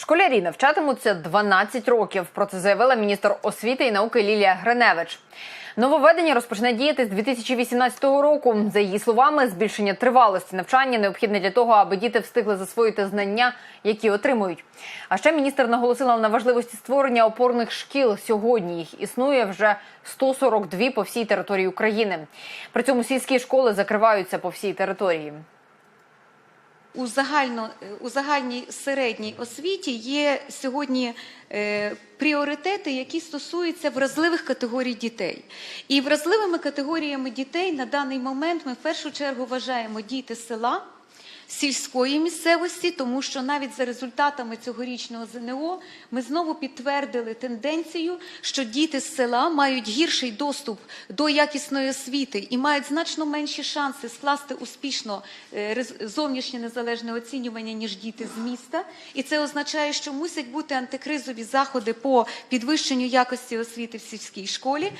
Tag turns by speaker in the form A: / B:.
A: Школярі навчатимуться 12 років. Про це заявила міністр освіти і науки Лілія Гриневич. Нововведення розпочне діяти з 2018 року. За її словами, збільшення тривалості навчання необхідне для того, аби діти встигли засвоїти знання, які отримують. А ще міністр наголосила на важливості створення опорних шкіл. Сьогодні їх існує вже 142 по всій території України. При цьому сільські школи закриваються по всій території.
B: У, загально, у загальній середній освіті є сьогодні е, пріоритети, які стосуються вразливих категорій дітей. І вразливими категоріями дітей на даний момент ми в першу чергу вважаємо діти села. Сільської місцевості, тому що навіть за результатами цьогорічного ЗНО ми знову підтвердили тенденцію, що діти з села мають гірший доступ до якісної освіти і мають значно менші шанси скласти успішно е, зовнішнє незалежне оцінювання, ніж діти з міста. І це означає, що мусять бути антикризові заходи по підвищенню якості освіти в сільській школі.